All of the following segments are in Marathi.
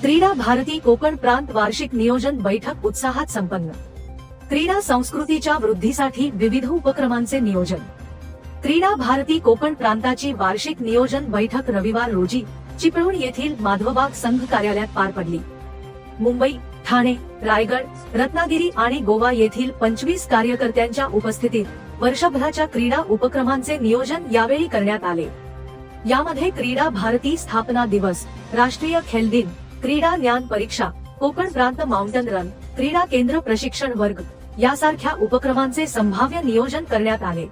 क्रीडा भारती कोकण प्रांत वार्षिक नियोजन बैठक उत्साहात संपन्न. क्रीडा संस्कृतीच्या वृद्धीसाठी विविध उपक्रमांचे नियोजन. क्रीडा भारती कोकण प्रांताची वार्षिक नियोजन बैठक रविवार रोजी चिपळूण येथील माधवबाग संघ कार्यालयात पार पडली. मुंबई ठाणे रायगड रत्नागिरी आणि गोवा येथील पंचवीस कार्यकर्त्यांच्या उपस्थितीत वर्षभराच्या क्रीडा उपक्रमांचे नियोजन यावेळी करण्यात आले. यामध्ये क्रीडा भारती स्थापना दिवस राष्ट्रीय खेल दिन क्रीडा ज्ञान परीक्षा कोकण प्रांत माउंटन रन क्रीडा केंद्र प्रशिक्षण वर्ग यासारख्या उपक्रमांचे संभाव्य नियोजन करण्यात आले.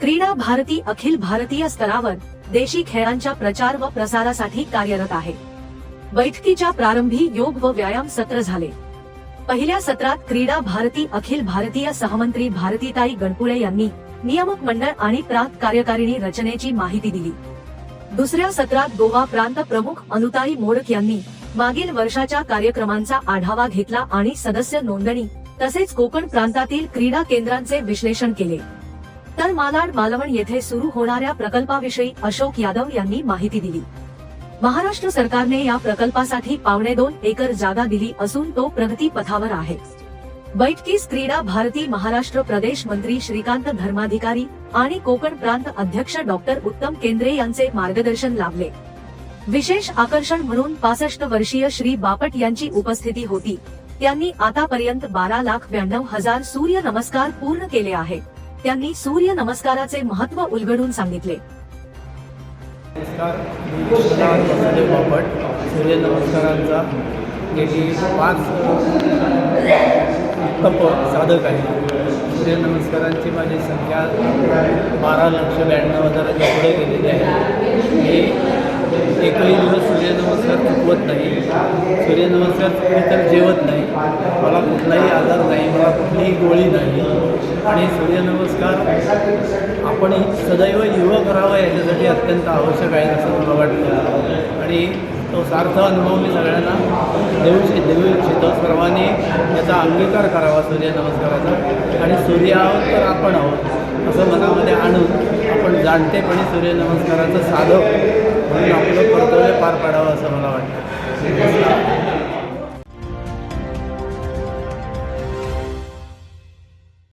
क्रीडा भारती अखिल भारतीय स्तरावर देशी खेळांच्या प्रचार व प्रसारासाठी कार्यरत आहे. बैठकीच्या प्रारंभी योग व व्यायाम सत्र झाले. पहिल्या सत्रात क्रीडा भारती अखिल भारतीय सहमंत्री भारतीताई गणपुळे यांनी नियामक मंडळ आणि प्रांत कार्यकारिणी रचनेची माहिती दिली. दुसऱ्या सत्रात गोवा प्रांत प्रमुख अनुताई मोडक यांनी मागील वर्षाच्या कार्यक्रमांचा आढावा घेतला आणि सदस्य नोंदणी तसेच कोकण प्रांतातील क्रीडा केंद्रांचे विश्लेषण केले. तर मालाड मालवण येथे सुरू होणाऱ्या प्रकल्पाविषयी अशोक यादव यांनी माहिती दिली. महाराष्ट्र सरकारने या प्रकल्पासाठी पावणे दोन एकर जागा दिली असून तो प्रगती पथावर आहे. बैठकीस क्रीडा भारती महाराष्ट्र प्रदेश मंत्री श्रीकांत धर्माधिकारी आणि कोकण प्रांत अध्यक्ष डॉक्टर उत्तम केंद्रे यांचे मार्गदर्शन लाभले. विशेष आकर्षण म्हणून पासष्ट वर्षीय श्री बापट यांची उपस्थिती होती. त्यांनी आतापर्यंत बारा लाख ब्याण्णव हजार सूर्य नमस्कार पूर्ण केले आहेत त्यांनी सूर्य नमस्काराचे महत्त्व उलगडून सांगितले. नमस्कार मी कृष्णराज बापट सूर्यनमस्कारांचा गेली पाच तप साधक आहे. सूर्यनमस्कारांची माझी संख्या बारा लक्ष ब्याण्णव हजाराच्या पुढे गेलेली आहे मी एकही दिवस सूर्यनमस्कार चुकवत नाही सूर्यनमस्कार चुकली तर जेवत नाही. मला कुठलाही आजार नाही मला कुठलीही गोळी नाही. आणि सूर्यनमस्कार आपण सदैव युवक करावा याच्यासाठी अत्यंत आवश्यक आहे असं मला वाटतं. आणि तो सार्थ अनुभव मी सगळ्यांना देऊ इच्छि- देऊ इच्छितो. सर्वांनी याचा अंगीकार करावा सूर्यनमस्काराचा. आणि सूर्य आहोत तर आपण आहोत असं मनामध्ये आणून आपण जाणतेपणे सूर्यनमस्काराचं साधक म्हणून आपलं कर्तव्य पार पाडावं असं मला वाटतं.